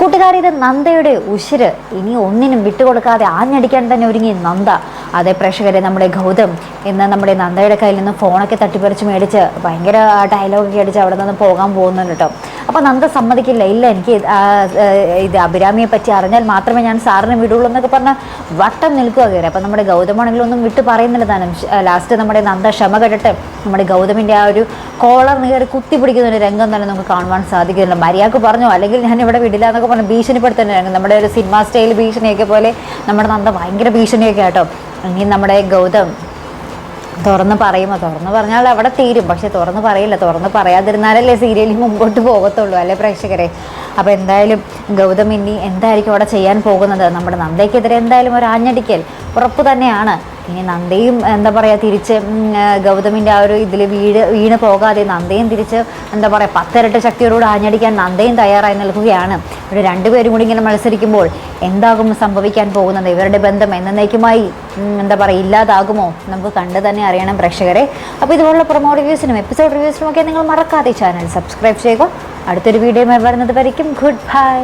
കൂട്ടുകാരി ഇത് നന്ദയുടെ ഉശിര്. ഇനി ഒന്നിനും വിട്ടുകൊടുക്കാതെ ആഞ്ഞടിക്കാൻ തന്നെ ഒരുങ്ങി നന്ദ. അതേ പ്രേക്ഷകരെ നമ്മുടെ ഗൗതം ഇന്ന് നമ്മുടെ നന്ദയുടെ കയ്യിൽ നിന്ന് ഫോണൊക്കെ തട്ടിപ്പറിച്ച് മേടിച്ച് ഭയങ്കര ഡയലോഗൊക്കെ അടിച്ച് അവിടെ നിന്ന് പോകാൻ പോകുന്നുണ്ട് കേട്ടോ. അപ്പോൾ നന്ദ സമ്മതിക്കില്ല. ഇല്ല എനിക്ക് ഇത്, അഭിരാമിയെ പറ്റി അറിഞ്ഞാൽ മാത്രമേ ഞാൻ സാറിനെ വിടുള്ളൂ എന്നൊക്കെ പറഞ്ഞ് വട്ടം നിൽക്കുക കയറി അപ്പം നമ്മുടെ ഗൗതമാണെങ്കിലും ഒന്നും വിട്ട് പറയുന്നില്ല താനും. ലാസ്റ്റ് നമ്മുടെ നന്ദ ക്ഷമ കെട്ടിട്ട് നമ്മുടെ ഗൗതമിന്റെ ആ ഒരു കോളർ കയറി കുത്തി പിടിക്കുന്ന ഒരു രംഗം തന്നെ നമുക്ക് കാണുവാൻ സാധിക്കുന്നില്ല മര്യാദയ്ക്ക് പറഞ്ഞു? അല്ലെങ്കിൽ ഞാൻ ഇവിടെ വിടില്ല എന്നൊക്കെ പറഞ്ഞ് ഭീഷണിപ്പെടുത്തുന്ന രംഗം നമ്മുടെ ഒരു സിനിമ സ്റ്റൈൽ ഭീഷണിയൊക്കെ പോലെ നമ്മുടെ നന്ദ ഭയങ്കര ഭീഷണിയൊക്കെ ആട്ടോ. ഇനി നമ്മുടെ ഗൗതം തുറന്ന് പറയുമോ? തുറന്ന് പറഞ്ഞാൽ അവിടെ തീരും. പക്ഷെ തുറന്ന് പറയില്ല. തുറന്ന് പറയാതിരുന്നാലല്ലേ സീരിയലിൽ മുമ്പോട്ട് പോകത്തുള്ളൂ അല്ലേ പ്രേക്ഷകരെ? അപ്പോൾ എന്തായാലും ഗൗതം ഇനി എന്തായിരിക്കും അവിടെ ചെയ്യാൻ പോകുന്നത്? നമ്മുടെ നന്ദയ്ക്കെതിരെ എന്തായാലും ഒരു ആഞ്ഞടിക്കൽ ഉറപ്പ് തന്നെയാണ്. ഇനി നന്ദയും എന്താ പറയുക തിരിച്ച് ഗൗതമിന്റെ ആ ഒരു ഇതിൽ വീട് വീണ് പോകാതെ നന്ദയും തിരിച്ച് എന്താ പറയുക പത്തിരട്ട ശക്തിയോടുകൂടി ആഞ്ഞടിക്കാൻ നന്ദയും തയ്യാറായി നിൽക്കുകയാണ്. ഇവിടെ രണ്ടുപേരും കൂടി ഇങ്ങനെ മത്സരിക്കുമ്പോൾ എന്താകും സംഭവിക്കാൻ പോകുന്നത്? ഇവരുടെ ബന്ധം എന്നേക്കുമായി എന്താ പറയുക ഇല്ലാതാകുമോ? നമുക്ക് കണ്ട് തന്നെ അറിയണം പ്രേക്ഷകരെ. അപ്പോൾ ഇതുപോലുള്ള പ്രൊമോ റിവ്യൂസിനും എപ്പിസോഡ് റിവ്യൂസിനും ഒക്കെ നിങ്ങൾ മറക്കാതെ ചാനൽ സബ്സ്ക്രൈബ് ചെയ്യുക. അടുത്തൊരു വീഡിയോയുമായി വരുന്നത് വരയ്ക്കും. Good bye